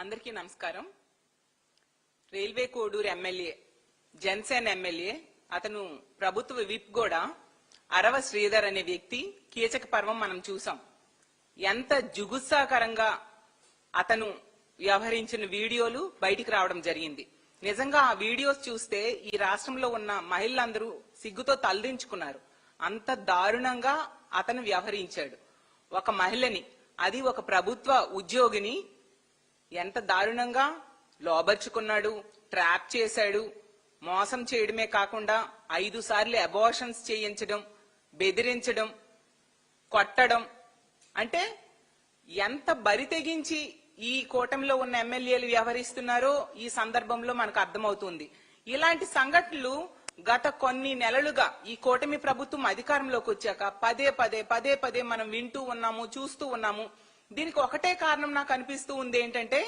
అందరికీ నమస్కారం. Railway Koduru MLA Janasena MLA అతను ప్రభుత్వ విప్ కూడా అరవ శ్రీధర్ అనే వ్యక్తి కీచక పర్వం మనం చూసాం. ఎంత జుగుత్సాకరంగా అతను వ్యవహరించిన వీడియోలు బయటికి రావడం జరిగింది. నిజంగా ఆ వీడియోస్ చూస్తే ఈ రాష్ట్రంలో ఉన్న మహిళలందరూ సిగ్గుతో తలదించుకున్నారు. అంత దారుణంగా అతను వ్యవహరించాడు. ఒక మహిళని అది ఒక ప్రభుత్వ ఉద్యోగిని ఎంత దారుణంగా లోబర్చుకున్నాడు ట్రాప్ చేశాడు. మోసం చేయడమే కాకుండా ఐదు సార్లు అబార్షన్స్ చేయించడం బెదిరించడం కొట్టడం. అంటే ఎంత బరి తెగించి ఈ కూటమిలో ఉన్న ఎమ్మెల్యేలు వ్యవహరిస్తున్నారో ఈ సందర్భంలో మనకు అర్థమవుతుంది. ఇలాంటి సంఘటనలు గత కొన్ని నెలలుగా ఈ కూటమి ప్రభుత్వం అధికారంలోకి వచ్చాక పదే పదే పదే పదే మనం వింటూ ఉన్నాము చూస్తూ ఉన్నాము. దీనికి ఒకటే కారణం నాకు అనిపిస్తూ ఉంది ఏంటంటే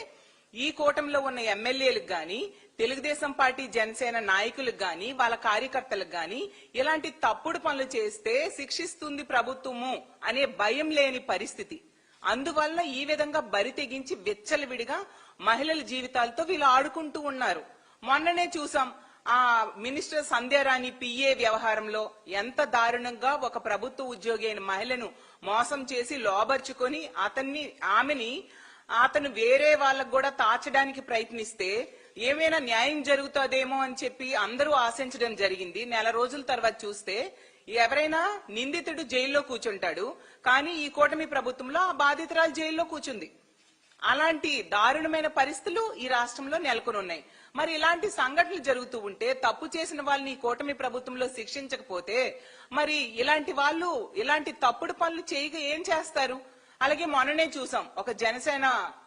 ఈ కూటమిలో ఉన్న ఎమ్మెల్యేలకు గాని తెలుగుదేశం పార్టీ జనసేన నాయకులకు గాని వాళ్ళ కార్యకర్తలకు గాని ఇలాంటి తప్పుడు పనులు చేస్తే శిక్షిస్తుంది ప్రభుత్వము అనే భయం లేని పరిస్థితి. అందువల్ల ఈ విధంగా బరి తెగించి విచ్చలవిడిగా మహిళల జీవితాలతో వీళ్ళు ఆడుకుంటూ ఉన్నారు. మొన్ననే చూసాం ఆ మినిస్టర్ సంధ్యారాణి పిఏ వ్యవహారంలో ఎంత దారుణంగా ఒక ప్రభుత్వ ఉద్యోగి అయిన మహిళను మోసం చేసి లోబర్చుకొని అతన్ని ఆమెని అతను వేరే వాళ్ళకు కూడా తాచడానికి ప్రయత్నిస్తే ఏమైనా న్యాయం జరుగుతుందేమో అని చెప్పి అందరూ ఆశించడం జరిగింది. నెల రోజుల తర్వాత చూస్తే ఎవరైనా నిందితుడు జైల్లో కూర్చుంటాడు. కానీ ఈ కూటమి ప్రభుత్వంలో ఆ బాధితురాలు జైల్లో కూర్చుంది. అలాంటి దారుణమైన పరిస్థితులు ఈ రాష్ట్రంలో నెలకొని ఉన్నాయి మరి ఇలాంటి సంఘటనలు జరుగుతూ ఉంటే తప్పు చేసిన వాళ్ళని కూటమి ప్రభుత్వంలో శిక్షించకపోతే మరి ఇలాంటి వాళ్ళు ఇలాంటి తప్పుడు పనులు చేయక ఏం చేస్తారు? అలాగే మొన్ననే చూసాం ఒక జనసేన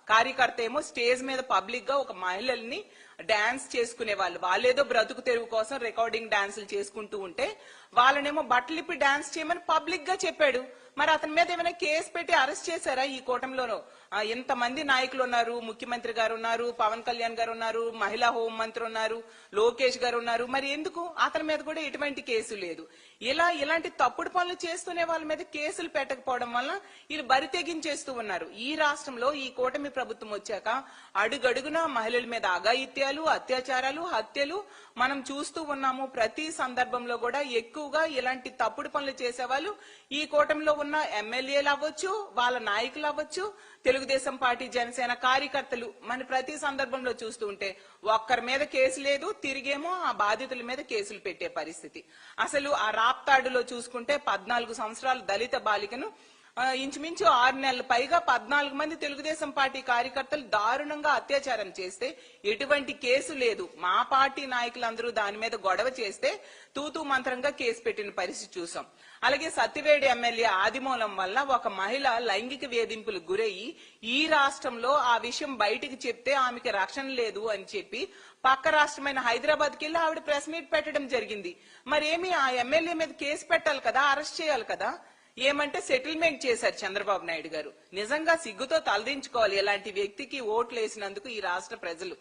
కార్యకర్త ఏమో స్టేజ్ మీద పబ్లిక్గా ఒక మహిళల్ని డాన్స్ చేసుకునే వాళ్ళు. వాళ్ళేదో బ్రతుకు తెరువు కోసం రికార్డింగ్ డాన్సులు చేసుకుంటూ ఉంటే వాళ్ళనేమో బట్టలిప్పి డాన్స్ చేయమని పబ్లిక్గా చెప్పాడు. మరి అతని మీద ఏమైనా కేసు పెట్టి అరెస్ట్ చేశారా ఈ కూటమిలోనూ? ఎంతమంది ఇంతమంది నాయకులు ఉన్నారు? ముఖ్యమంత్రి గారు ఉన్నారు పవన్ కళ్యాణ్ గారు ఉన్నారు మహిళా హోం మంత్రి ఉన్నారు లోకేష్ గారు ఉన్నారు. మరి ఎందుకు? అతని మీద కూడా ఎటువంటి కేసు లేదు. ఇలా ఇలాంటి తప్పుడు పనులు చేస్తూనే వాళ్ళ మీద కేసులు పెట్టకపోవడం వల్ల వీళ్ళు బరి తెగించేస్తూ ఉన్నారు. ఈ రాష్ట్రంలో ఈ కూటమి ప్రభుత్వం వచ్చాక అడుగడుగునా మహిళల మీద అఘాయిత్యాలు అత్యాచారాలు హత్యలు మనం చూస్తూ ఉన్నాము. ప్రతి సందర్భంలో కూడా ఎక్కువగా ఇలాంటి తప్పుడు పనులు చేసేవాళ్ళు ఈ కూటమిలో ఉన్న ఎమ్మెల్యేలు అవ్వచ్చు వాళ్ళ నాయకులు అవ్వచ్చు తెలుగుదేశం పార్టీ జనసేన కార్యకర్తలు మన ప్రతి సందర్భంలో చూస్తూ ఉంటే ఒక్కరి మీద కేసు లేదు తిరిగేమో ఆ బాధితుల మీద కేసులు పెట్టే పరిస్థితి. అసలు ఆ రాప్తాడులో చూసుకుంటే పద్నాలుగు సంవత్సరాల దళిత బాలికను ఇంచుమించు ఆరు నెలల. పైగా పద్నాలుగు మంది తెలుగుదేశం పార్టీ కార్యకర్తలు దారుణంగా అత్యాచారం చేస్తే ఎటువంటి కేసు లేదు. మా పార్టీ నాయకులందరూ దాని మీద గొడవ చేస్తే తూతూ మంత్రంగా కేసు పెట్టిన పరిస్థితి చూసాం. అలాగే సత్తివేడి ఎమ్మెల్యే ఆదిమూలం వల్ల ఒక మహిళ లైంగిక వేధింపులకు గురయ్యి ఈ రాష్ట్రంలో ఆ విషయం బయటికి చెప్తే ఆమెకి రక్షణ లేదు అని చెప్పి పక్క రాష్ట్రమైన హైదరాబాద్కి వెళ్ళి ఆవిడ ప్రెస్ మీట్ పెట్టడం జరిగింది. మరేమి ఆ ఎమ్మెల్యే మీద కేసు పెట్టాలి కదా అరెస్ట్ చేయాలి కదా? ఏమంటే సెటిల్మెంట్ చేశారు చంద్రబాబు నాయుడు గారు. నిజంగా సిగ్గుతో తలదించుకోవాలి ఇలాంటి వ్యక్తికి ఓట్లు వేసినందుకు ఈ రాష్ట్ర ప్రజలు.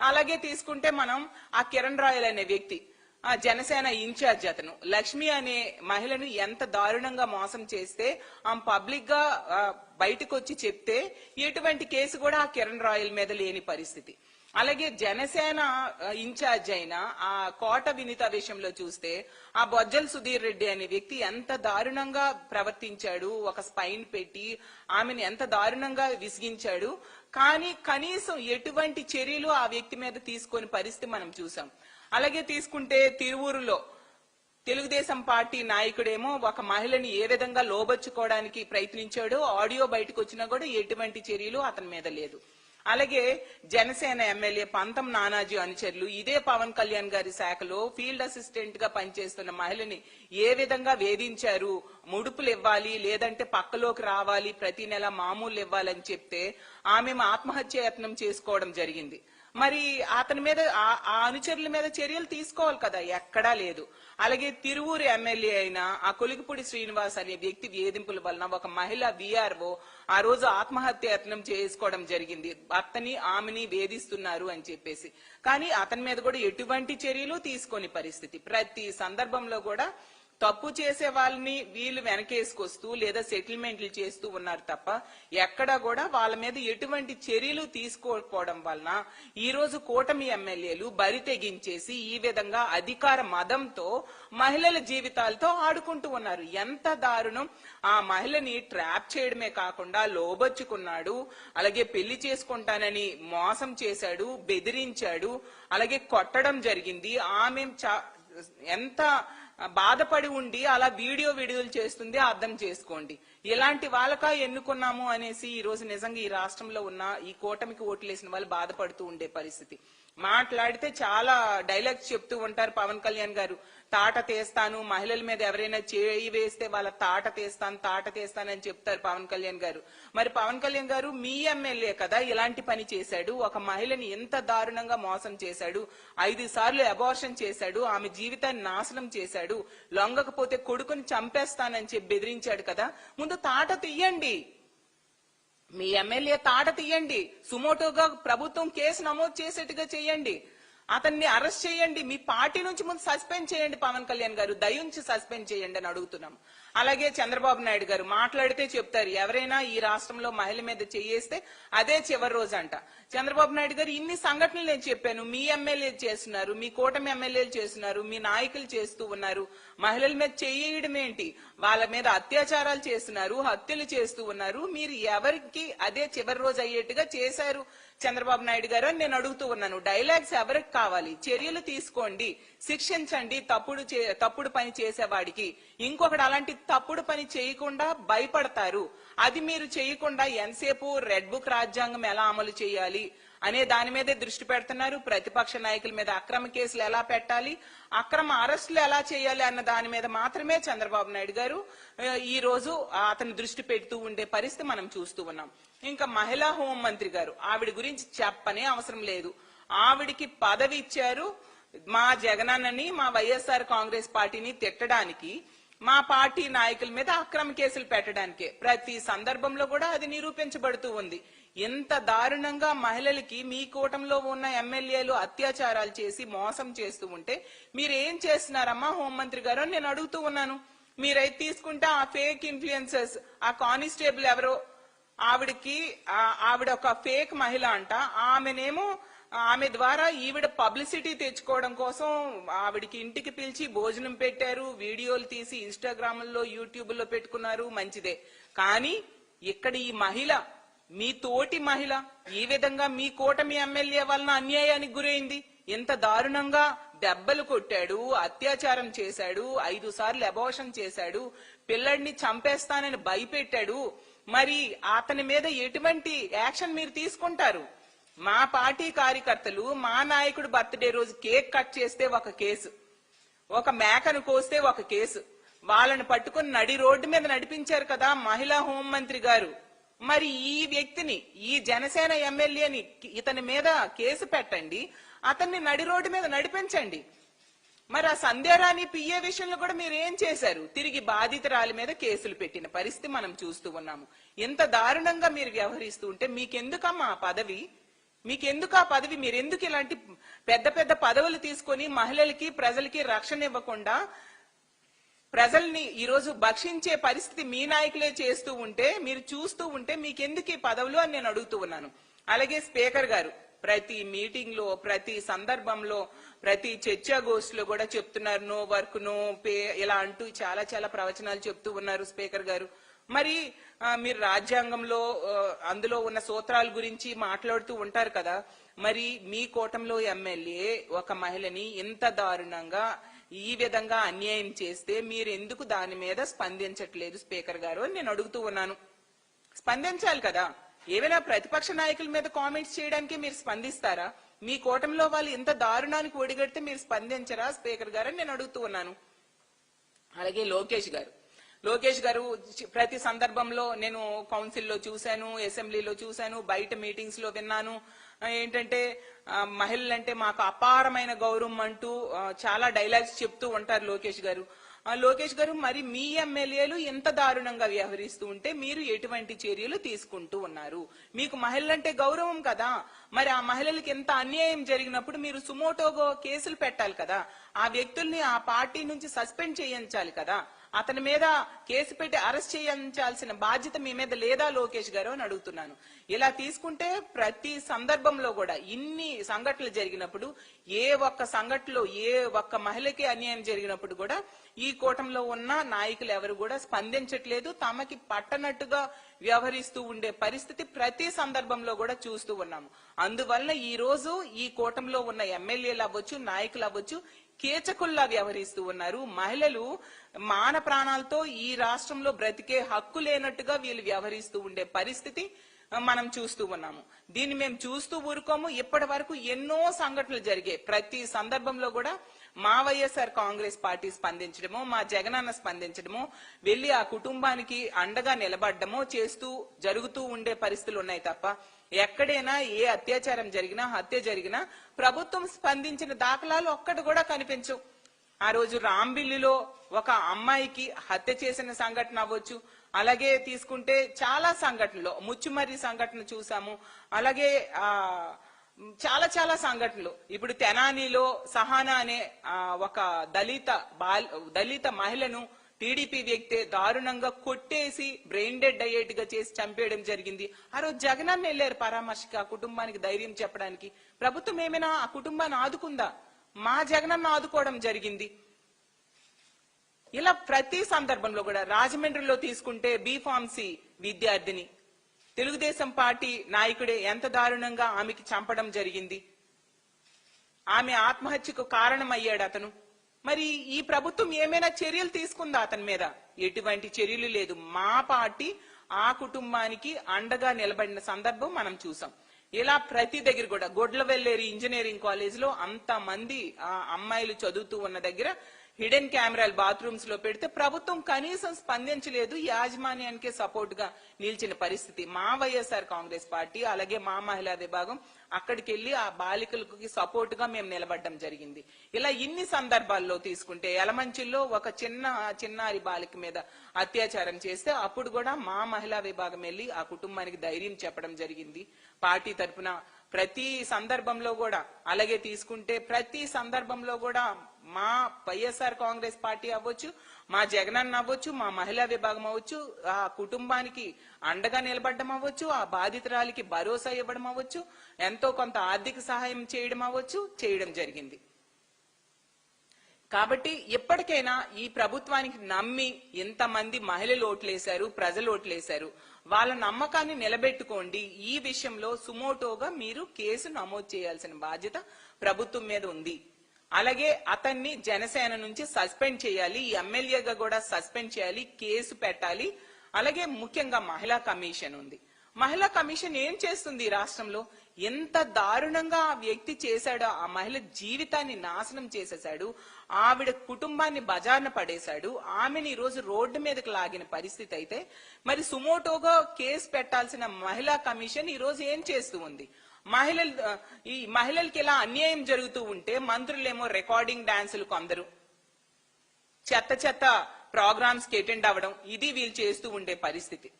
అలాగే తీసుకుంటే మనం ఆ కిరణ్ రాయల్ అనే వ్యక్తి ఆ జనసేన ఇన్ఛార్జ్ అతను. లక్ష్మి అనే మహిళను ఎంత దారుణంగా మోసం చేస్తే ఆమె పబ్లిక్గా ఆ, బయటకు వచ్చి చెప్తే ఎటువంటి కేసు కూడా ఆ కిరణ్ రాయల్ మీద లేని పరిస్థితి. అలాగే జనసేన ఇన్ఛార్జ్ అయిన ఆ కోట వినిత విషయంలో చూస్తే ఆ బొజ్జల్ సుధీర్ రెడ్డి అనే వ్యక్తి ఎంత దారుణంగా ప్రవర్తించాడు ఒక స్పైన్ పెట్టి ఆమెను ఎంత దారుణంగా విసిగించాడు. కానీ కనీసం ఎటువంటి చర్యలు ఆ వ్యక్తి మీద తీసుకొని పరిస్థితి మనం చూసాం. అలాగే తీసుకుంటే తిరువూరులో తెలుగుదేశం పార్టీ నాయకుడేమో ఒక మహిళని ఏ విధంగా లోబచ్చుకోవడానికి ప్రయత్నించాడో ఆడియో బయటకు వచ్చినా కూడా ఎటువంటి చర్యలు అతని మీద లేదు. అలాగే జనసేన ఎమ్మెల్యే పంతం నానాజీ అనుచరులు ఇదే పవన్ కళ్యాణ్ గారి శాఖలో ఫీల్డ్ అసిస్టెంట్గా పనిచేస్తున్న మహిళని ఏ విధంగా వేధించారు? ముడుపులు ఇవ్వాలి లేదంటే పక్కలోకి రావాలి ప్రతి నెల మామూలు ఇవ్వాలని చెప్తే ఆమె ఆత్మహత్య యత్నం చేసుకోవడం జరిగింది. మరి అతని మీద ఆ ఆ అనుచరుల మీద చర్యలు తీసుకోవాలి కదా ఎక్కడా లేదు. అలాగే తిరువూరు ఎమ్మెల్యే అయిన ఆ కొలిగిపూడి శ్రీనివాస్ అనే వ్యక్తి వేధింపుల వలన ఒక మహిళ విఆర్ఓ ఆ రోజు ఆత్మహత్య యత్నం చేసుకోవడం జరిగింది. భర్తని ఆమెని వేధిస్తున్నారు అని చెప్పేసి. కానీ అతని మీద కూడా ఎటువంటి చర్యలు తీసుకోని పరిస్థితి. ప్రతి సందర్భంలో కూడా తప్పు చేసే వాళ్ళని వీళ్ళు వెనకేసుకొస్తూ లేదా సెటిల్మెంట్లు చేస్తూ ఉన్నారు తప్ప ఎక్కడా కూడా వాళ్ళ మీద ఎటువంటి చర్యలు తీసుకోకపోవడం వలన ఈ రోజు కూటమి ఎమ్మెల్యేలు బరి తెగించేసి ఈ విధంగా అధికార మదంతో మహిళల జీవితాలతో ఆడుకుంటూ ఉన్నారు. ఎంత దారుణం. ఆ మహిళని ట్రాప్ చేయడమే కాకుండా లోబొచ్చుకున్నాడు అలాగే పెళ్ళి చేసుకుంటానని మోసం చేశాడు బెదిరించాడు అలాగే కొట్టడం జరిగింది. ఆమె చా- ఎంత బాధపడి ఉండి అలా వీడియో విడుదల చేస్తుంది అర్థం చేసుకోండి. ఇలాంటి వాళ్ళకా ఎన్నుకున్నాము అనేసి ఈ రోజు నిజంగా ఈ రాష్ట్రంలో ఉన్న ఈ కూటమికి ఓట్లేసిన వాళ్ళు బాధపడుతూ ఉండే పరిస్థితి. మాట్లాడితే చాలా డైలాగ్స్ చెప్తూ ఉంటారు పవన్ కళ్యాణ్ గారు. తాట తీస్తాను మహిళల మీద ఎవరైనా చేయి వేస్తే వాళ్ళ తాట తీస్తాను తాట తీస్తాను అని చెప్తారు పవన్ కళ్యాణ్ గారు. మరి పవన్ కళ్యాణ్ గారు మీ ఎమ్మెల్యే కదా ఇలాంటి పని చేశాడు. ఒక మహిళని ఎంత దారుణంగా మోసం చేశాడు. ఐదు సార్లు అబార్షన్ చేశాడు. ఆమె జీవితాన్ని నాశనం చేశాడు. లొంగకపోతే కొడుకుని చంపేస్తానని చెప్పి బెదిరించాడు కదా. ముందు తాట తీయండి. మీ ఎమ్మెల్యే తాట తీయండి. సుమోటోగా ప్రభుత్వం కేసు నమోదు చేసేట్టుగా చేయండి. అతన్ని అరెస్ట్ చేయండి మీ పార్టీ నుంచి ముందు సస్పెండ్ చేయండి పవన్ కళ్యాణ్ గారు దయుంచి సస్పెండ్ చేయండి అని అడుగుతున్నాం. అలాగే చంద్రబాబు నాయుడు గారు మాట్లాడితే చెప్తారు ఎవరైనా ఈ రాష్ట్రంలో మహిళ మీద చేయేస్తే అదే చివరి రోజు అంట. చంద్రబాబు నాయుడు గారు ఇన్ని సంఘటనలు నేను చెప్పాను మీ ఎమ్మెల్యేలు చేస్తున్నారు మీ కూటమి ఎమ్మెల్యేలు చేస్తున్నారు మీ నాయకులు చేస్తూ ఉన్నారు. మహిళల మీద చేయడం ఏంటి? వాళ్ళ మీద అత్యాచారాలు చేస్తున్నారు హత్యలు చేస్తూ ఉన్నారు. మీరు ఎవరికి అదే చివరి రోజు అయ్యేట్టుగా చేశారు? చంద్రబాబు నాయుడు గారు అని నేను అడుగుతూ ఉన్నాను. డైలాగ్స్ ఎవరికి కావాలి? చర్యలు తీసుకోండి. శిక్షించండి తప్పుడు చే- తప్పుడు పని చేసేవాడికి. ఇంకొకటి అలాంటి తప్పుడు పని చేయకుండా భయపడతారు. అది మీరు చేయకుండా ఎంతసేపు రెడ్ బుక్ రాజ్యాంగం ఎలా అమలు చేయాలి? అనే దాని మీదే దృష్టి పెడుతున్నారు. ప్రతిపక్ష నాయకుల మీద అక్రమ కేసులు ఎలా పెట్టాలి? అక్రమ అరెస్టులు ఎలా చేయాలి అన్న దాని మీద మాత్రమే చంద్రబాబు నాయుడు గారు ఈ రోజు అతని దృష్టి పెడుతూ ఉండే పరిస్థితి మనం చూస్తూ ఉన్నాం. ఇంకా మహిళా హోం మంత్రి గారు ఆవిడ గురించి చెప్పనే అవసరం లేదు. ఆవిడికి పదవి ఇచ్చారు మా జగనన్నని మా వైఎస్ఆర్ కాంగ్రెస్ పార్టీని తిట్టడానికి మా పార్టీ నాయకుల మీద అక్రమ కేసులు పెట్టడానికే. ప్రతి సందర్భంలో కూడా అది నిరూపించబడుతూ ఉంది. ఎంత దారుణంగా మహిళలకి మీ కూటంలో ఉన్న ఎమ్మెల్యేలు అత్యాచారాలు చేసి మోసం చేస్తూ ఉంటే మీరు ఏం చేస్తున్నారమ్మా హోంమంత్రి గారు నేను అడుగుతూ ఉన్నాను. మీరైతే తీసుకుంటే ఆ ఫేక్ ఇన్ఫ్లుయెన్సెస్ ఆ కానిస్టేబుల్ ఎవరో ఆవిడకి ఆవిడ ఒక ఫేక్ మహిళ అంట. ఆమెనేమో ఆమె ద్వారా ఈవిడ పబ్లిసిటీ తెచ్చుకోవడం కోసం ఆవిడకి ఇంటికి పిలిచి భోజనం పెట్టారు వీడియోలు తీసి ఇన్స్టాగ్రామ్లో యూట్యూబ్లో పెట్టుకున్నారు మంచిదే. కానీ ఇక్కడ ఈ మహిళ మీ తోటి మహిళ ఈ విధంగా మీ కూటమి ఎమ్మెల్యే వలన అన్యాయానికి గురైంది. ఎంత దారుణంగా దెబ్బలు కొట్టాడు అత్యాచారం చేశాడు ఐదు సార్లు అబోషన్ చేశాడు పిల్లడిని చంపేస్తానని భయపెట్టాడు. మరి అతని మీద ఎటువంటి యాక్షన్ మీరు తీసుకుంటారు? మా పార్టీ కార్యకర్తలు మా నాయకుడు బర్త్డే రోజు కేక్ కట్ చేస్తే ఒక కేసు. ఒక మేకను కోస్తే ఒక కేసు. వాళ్ళని పట్టుకుని నడి రోడ్డు మీద నడిపించారు కదా మహిళా హోంమంత్రి గారు. మరి ఈ వ్యక్తిని ఈ జనసేన ఎమ్మెల్యేని ఇతని మీద కేసు పెట్టండి అతన్ని నడి రోడ్డు మీద నడిపించండి. మరి ఆ సంధ్యారాణి పిఏ విషయంలో కూడా మీరు ఏం చేశారు? తిరిగి బాధితురాలి మీద కేసులు పెట్టిన పరిస్థితి మనం చూస్తూ ఉన్నాము. ఎంత దారుణంగా మీరు వ్యవహరిస్తూ ఉంటే మీకెందుకమ్మా ఆ పదవి? మీకెందుకు ఆ పదవి? మీరు ఎందుకు ఇలాంటి పెద్ద పెద్ద పదవులు తీసుకొని మహిళలకి ప్రజలకి రక్షణ ఇవ్వకుండా ప్రజల్ని ఈరోజు భక్షించే పరిస్థితి మీ నాయకులే చేస్తూ ఉంటే మీరు చూస్తూ ఉంటే మీకెందుకు ఈ పదవులు అని నేను అడుగుతూ ఉన్నాను. అలాగే స్పీకర్ గారు ప్రతి మీటింగ్లో ప్రతి సందర్భంలో ప్రతి చర్చాగోష్ఠిలో కూడా చెప్తున్నారు నో వర్క్ నో పే ఇలా అంటూ చాలా చాలా ప్రవచనాలు చెప్తూ ఉన్నారు స్పీకర్ గారు. మరి మీరు రాజ్యాంగంలో అందులో ఉన్న సూత్రాల గురించి మాట్లాడుతూ ఉంటారు కదా. మరి మీ కూటంలో ఎమ్మెల్యే ఒక మహిళని ఇంత దారుణంగా ఈ విధంగా అన్యాయం చేస్తే మీరు ఎందుకు దాని మీద స్పందించట్లేదు స్పీకర్ గారు అని నేను అడుగుతూ ఉన్నాను. స్పందించాలి కదా. ఏమైనా ప్రతిపక్ష నాయకుల మీద కామెంట్స్ చేయడానికి మీరు స్పందిస్తారా? మీ కూటమిలో వాళ్ళు ఇంత దారుణానికి ఒడిగడితే మీరు స్పందించరా స్పీకర్ గారు అని నేను అడుగుతూ ఉన్నాను. అలాగే లోకేష్ గారు. లోకేష్ గారు ప్రతి సందర్భంలో నేను కౌన్సిల్లో చూశాను అసెంబ్లీలో చూశాను బయట మీటింగ్స్లో విన్నాను ఏంటంటే మహిళలంటే మాకు అపారమైన గౌరవం అంటూ చాలా డైలాగ్స్ చెప్తూ ఉంటారు లోకేష్ గారు. లోకేష్ గారు మరి మీ ఎమ్మెల్యేలు ఎంత దారుణంగా వ్యవహరిస్తూ ఉంటే మీరు ఎటువంటి చర్యలు తీసుకుంటూ ఉన్నారు? మీకు మహిళలంటే గౌరవం కదా. మరి ఆ మహిళలకి ఎంత అన్యాయం జరిగినప్పుడు మీరు సుమోటోగో కేసులు పెట్టాలి కదా. ఆ వ్యక్తుల్ని ఆ పార్టీ నుంచి సస్పెండ్ చేయించాలి కదా. అతని మీద కేసు పెట్టి అరెస్ట్ చేయించాల్సిన బాధ్యత మీ మీద లేదా లోకేష్ గారు అని అడుగుతున్నాను. ఇలా తీసుకుంటే ప్రతి సందర్భంలో కూడా ఇన్ని సంఘటనలు జరిగినప్పుడు ఏ ఒక్క సంఘటనలో ఏ ఒక్క మహిళకి అన్యాయం జరిగినప్పుడు కూడా ఈ కూటంలో ఉన్న నాయకులు ఎవరు కూడా స్పందించట్లేదు. తమకి పట్టనట్టుగా వ్యవహరిస్తూ ఉండే పరిస్థితి ప్రతి సందర్భంలో కూడా చూస్తూ ఉన్నాము. అందువల్ల ఈ రోజు ఈ కూటంలో ఉన్న ఎమ్మెల్యేలు అవ్వచ్చు నాయకులు అవ్వచ్చు కీచకుల్లా వ్యవహరిస్తూ ఉన్నారు. మహిళలు మాన ప్రాణాలతో ఈ రాష్ట్రంలో బ్రతికే హక్కు లేనట్టుగా వీళ్ళు వ్యవహరిస్తూ ఉండే పరిస్థితి మనం చూస్తూ ఉన్నాము. దీన్ని మేము చూస్తూ ఊరుకోము. ఇప్పటి వరకు ఎన్నో సంఘటనలు జరిగాయి. ప్రతి సందర్భంలో కూడా మా వైఎస్ఆర్ కాంగ్రెస్ పార్టీ స్పందించడమో మా జగనన్న స్పందించడమో వెళ్ళి ఆ కుటుంబానికి అండగా నిలబడ్డమో చేస్తూ జరుగుతూ ఉండే పరిస్థితులు ఉన్నాయి తప్ప ఎక్కడైనా ఏ అత్యాచారం జరిగినా హత్య జరిగినా ప్రభుత్వం స్పందించిన దాఖలాలు ఒక్కటి కూడా కనిపించవు. ఆ రోజు రాంబిల్లిలో ఒక అమ్మాయికి హత్య చేసిన సంఘటన అవ్వచ్చు అలాగే తీసుకుంటే చాలా సంఘటనలు ముచ్చుమర్రి సంఘటన చూసాము అలాగే ఆ చాలా చాలా సంఘటనలు. ఇప్పుడు తెనాలిలో సహానా అనే ఒక దళిత బాల్ దళిత మహిళను టీడీపీ వ్యక్తి దారుణంగా కొట్టేసి బ్రెయిన్ డెడ్ అయ్యేట్టుగా చేసి చంపేయడం జరిగింది. ఆ రోజు జగనన్న వెళ్ళారు పరామర్శకి ఆ కుటుంబానికి ధైర్యం చెప్పడానికి. ప్రభుత్వం ఏమైనా ఆ కుటుంబాన్ని ఆదుకుందా? మా జగనన్న ఆదుకోవడం జరిగింది. ఇలా ప్రతి సందర్భంలో కూడా రాజమండ్రిలో తీసుకుంటే బీ ఫార్మసీ విద్యార్థిని తెలుగుదేశం పార్టీ నాయకుడే ఎంత దారుణంగా ఆమెకి చంపడం జరిగింది? ఆమె ఆత్మహత్యకు కారణమయ్యాడు అతను. మరి ఈ ప్రభుత్వం ఏమైనా చర్యలు తీసుకుందా అతని మీద? ఎటువంటి చర్యలు లేదు. మా పార్టీ ఆ కుటుంబానికి అండగా నిలబడిన సందర్భం మనం చూసాం. ఇలా ప్రతి దగ్గర కూడా గొడ్లవెల్లేరి ఇంజనీరింగ్ కాలేజ్లో అంత మంది ఆ అమ్మాయిలు చదువుతూ ఉన్న దగ్గర హిడెన్ కెమెరాలు బాత్రూమ్స్లో పెడితే ప్రభుత్వం కనీసం స్పందించలేదు యాజమాన్యానికి సపోర్ట్గా నిలిచిన పరిస్థితి. మా వైఎస్ఆర్ కాంగ్రెస్ పార్టీ అలాగే మా మహిళా విభాగం అక్కడికి వెళ్ళి ఆ బాలికలకు సపోర్ట్గా మేము నిలబడడం జరిగింది. ఇలా ఇన్ని సందర్భాల్లో తీసుకుంటే ఎలమంచిల్లో ఒక చిన్న చిన్నారి బాలిక మీద అత్యాచారం చేస్తే అప్పుడు కూడా మా మహిళా విభాగం వెళ్ళి ఆ కుటుంబానికి ధైర్యం చెప్పడం జరిగింది. పార్టీ తరపున ప్రతి సందర్భంలో కూడా అలాగే తీసుకుంటే ప్రతి సందర్భంలో కూడా మా వైఎస్ఆర్ కాంగ్రెస్ పార్టీ అవ్వచ్చు మా జగనన్న అవ్వచ్చు మా మహిళా విభాగం అవ్వచ్చు ఆ కుటుంబానికి అండగా నిలబడడం అవ్వచ్చు ఆ బాధితురాలికి భరోసా ఇవ్వడం అవ్వచ్చు ఎంతో కొంత ఆర్థిక సహాయం చేయడం అవ్వచ్చు చేయడం జరిగింది. కాబట్టి ఎప్పటికైనా ఈ ప్రభుత్వానికి నమ్మి ఇంతమంది మహిళలు ఓట్లేశారు ప్రజలు ఓట్లేశారు వాళ్ళ నమ్మకాన్ని నిలబెట్టుకోండి. ఈ విషయంలో సుమోటోగా మీరు కేసు నమోదు చేయాల్సిన బాధ్యత ప్రభుత్వం మీద ఉంది. అలాగే అతన్ని జనసేన నుంచి సస్పెండ్ చేయాలి ఎమ్మెల్యేగా కూడా సస్పెండ్ చేయాలి కేసు పెట్టాలి. అలాగే ముఖ్యంగా మహిళా కమిషన్ ఉంది. మహిళా కమిషన్ ఏం చేస్తుంది ఈ రాష్ట్రంలో? ఎంత దారుణంగా ఆ వ్యక్తి చేశాడో ఆ మహిళ జీవితాన్ని నాశనం చేసేశాడు ఆవిడ కుటుంబాన్ని బజార్న పడేశాడు ఆమెని ఈరోజు రోడ్డు మీదకి లాగిన పరిస్థితి అయితే మరి సుమోటోగా కేసు పెట్టాల్సిన మహిళా కమిషన్ ఈరోజు ఏం చేస్తూ ఉంది? మహిళలు ఈ మహిళలకి ఇలా అన్యాయం జరుగుతూ ఉంటే మంత్రులేమో రికార్డింగ్ డాన్సులు కొందరు. చెత్త చెత్త ప్రోగ్రామ్స్కి అటెండ్ అవ్వడం ఇది వీళ్ళు చేస్తూ ఉండే పరిస్థితి.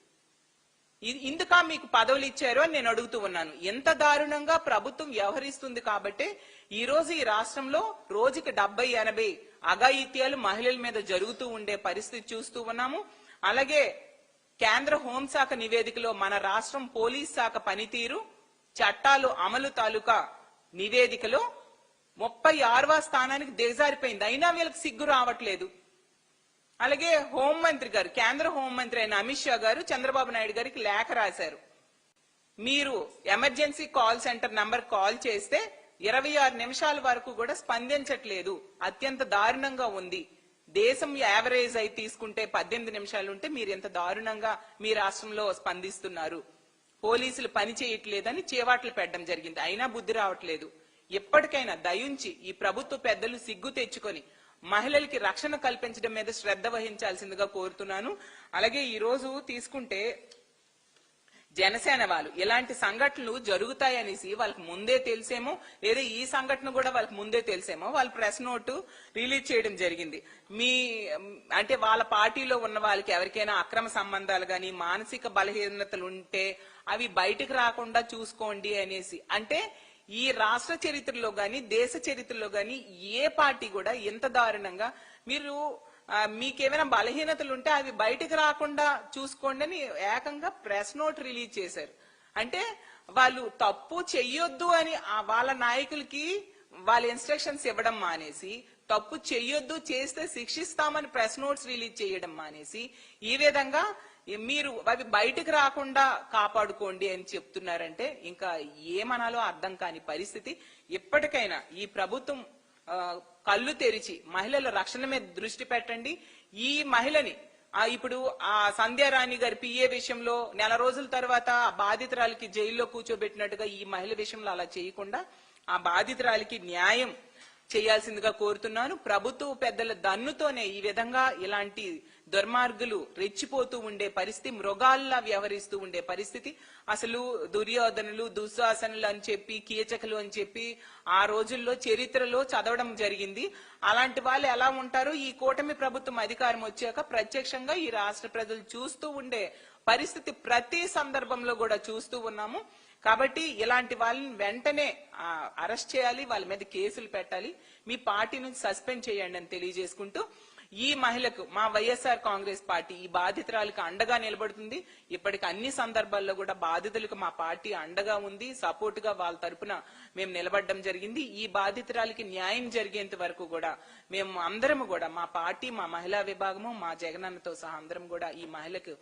ఇది- ఇందుకా మీకు పదవులు ఇచ్చారో నేను అడుగుతూ ఉన్నాను. ఎంత దారుణంగా ప్రభుత్వం వ్యవహరిస్తుంది కాబట్టి ఈ రోజు ఈ రాష్ట్రంలో రోజుకి డెబ్బై ఎనభై అఘాయిత్యాలు మహిళల మీద జరుగుతూ ఉండే పరిస్థితి చూస్తూ ఉన్నాము. అలాగే కేంద్ర హోంశాఖ నివేదికలో మన రాష్ట్రం పోలీస్ శాఖ పనితీరు చట్టాలు అమలు తాలూకా నివేదికలో ముప్పై ఆరవ స్థానానికి దిగజారిపోయింది. అయినా వీళ్ళకి సిగ్గు రావట్లేదు. అలాగే హోంమంత్రి గారు కేంద్ర హోంమంత్రి అయిన అమిత్ షా గారు చంద్రబాబు నాయుడు గారికి లేఖ రాశారు. మీరు emergency call center number call చేస్తే ఇరవై ఆరు నిమిషాల వరకు కూడా స్పందించట్లేదు. అత్యంత దారుణంగా ఉంది. దేశం యావరేజ్ అయి తీసుకుంటే పద్దెనిమిది నిమిషాలు ఉంటే మీరు ఎంత దారుణంగా మీ రాష్ట్రంలో స్పందిస్తున్నారు. పోలీసులు పని చేయట్లేదని చేవాట్లు పెట్టడం జరిగింది. అయినా బుద్ధి రావట్లేదు. ఎప్పటికైనా దయుంచి ఈ ప్రభుత్వ పెద్దలు సిగ్గు తెచ్చుకొని మహిళలకి రక్షణ కల్పించడం మీద శ్రద్ధ వహించాల్సిందిగా కోరుతున్నాను. అలాగే ఈ రోజు తీసుకుంటే జనసేన వాళ్ళు ఇలాంటి సంఘటనలు జరుగుతాయనేసి వాళ్ళకి ముందే తెలిసేమో లేదా ఈ సంఘటన కూడా వాళ్ళకి ముందే తెలిసేమో వాళ్ళు ప్రెస్ నోటు రిలీజ్ చేయడం జరిగింది. మీ అంటే వాళ్ళ పార్టీలో ఉన్న వాళ్ళకి ఎవరికైనా అక్రమ సంబంధాలు కానీ మానసిక బలహీనతలు ఉంటే అవి బయటకు రాకుండా చూసుకోండి అనేసి. అంటే ఈ రాష్ట్ర చరిత్రలో గాని దేశ చరిత్రలో గాని ఏ పార్టీ కూడా ఇంత దారుణంగా మీరు మీకేమైనా బలహీనతలు ఉంటే అవి బయటకు రాకుండా చూసుకోండి అని ఏకంగా ప్రెస్ నోట్ రిలీజ్ చేశారు. అంటే వాళ్ళు తప్పు చెయ్యొద్దు అని వాళ్ళ నాయకులకి వాళ్ళ ఇన్స్ట్రక్షన్స్ ఇవ్వడం మానేసి తప్పు చెయ్యొద్దు చేస్తే శిక్షిస్తామని ప్రెస్ నోట్స్ రిలీజ్ చేయడం మానేసి ఈ విధంగా మీరు అవి బయటకు రాకుండా కాపాడుకోండి అని చెప్తున్నారంటే ఇంకా ఏమనాలో అర్థం కాని పరిస్థితి. ఎప్పటికైనా ఈ ప్రభుత్వం కళ్ళు తెరిచి మహిళల రక్షణ మీద దృష్టి పెట్టండి. ఈ మహిళని ఆ ఇప్పుడు ఆ సంధ్యారాణి గారి పిఏ విషయంలో నెల రోజుల తర్వాత ఆ బాధితురాలకి జైల్లో కూర్చోబెట్టినట్టుగా ఈ మహిళ విషయంలో అలా చేయకుండా ఆ బాధితురాలికి న్యాయం చేయాల్సిందిగా కోరుతున్నాను. ప్రభుత్వ పెద్దల దన్నుతోనే ఈ విధంగా ఇలాంటి దుర్మార్గులు రెచ్చిపోతూ ఉండే పరిస్థితి మృగాల్లా వ్యవహరిస్తూ ఉండే పరిస్థితి. అసలు దుర్యోధనులు దుశ్శాసనులు అని చెప్పి కీచకులు అని చెప్పి ఆ రోజుల్లో చరిత్రలో చదవడం జరిగింది. అలాంటి వాళ్ళు ఎలా ఉంటారు? ఈ కూటమి ప్రభుత్వం అధికారం వచ్చాక ప్రత్యక్షంగా ఈ రాష్ట్ర ప్రజలు చూస్తూ ఉండే పరిస్థితి ప్రతి సందర్భంలో కూడా చూస్తూ ఉన్నాము. కాబట్టి ఇలాంటి వాళ్ళని వెంటనే అరెస్ట్ చేయాలి వాళ్ళ మీద కేసులు పెట్టాలి. మీ పార్టీ నుంచి సస్పెండ్ చేయండి అని తెలియజేసుకుంటూ ఈ మహిళకు మా వైఎస్ఆర్ కాంగ్రెస్ పార్టీ ఈ బాధితురాలకు అండగా నిలబడుతుంది. ఇప్పటికి అన్ని సందర్భాల్లో కూడా బాధితులకు మా పార్టీ అండగా ఉంది. సపోర్ట్గా వాళ్ళ తరపున మేము నిలబడడం జరిగింది. ఈ బాధితురాలకి న్యాయం జరిగేంత వరకు కూడా మేము అందరం కూడా మా పార్టీ మా మహిళా విభాగము మా జగనన్నతో సహా అందరం కూడా ఈ మహిళకు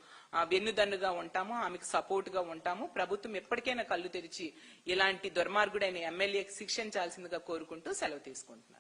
వెన్నుదన్నుగా ఉంటాము. ఆమెకు సపోర్ట్గా ఉంటాము. ప్రభుత్వం ఎప్పటికైనా కళ్ళు తెరిచి ఇలాంటి దుర్మార్గుడైన ఎమ్మెల్యేకి శిక్షించాల్సిందిగా కోరుకుంటూ సెలవు తీసుకుంటున్నాను.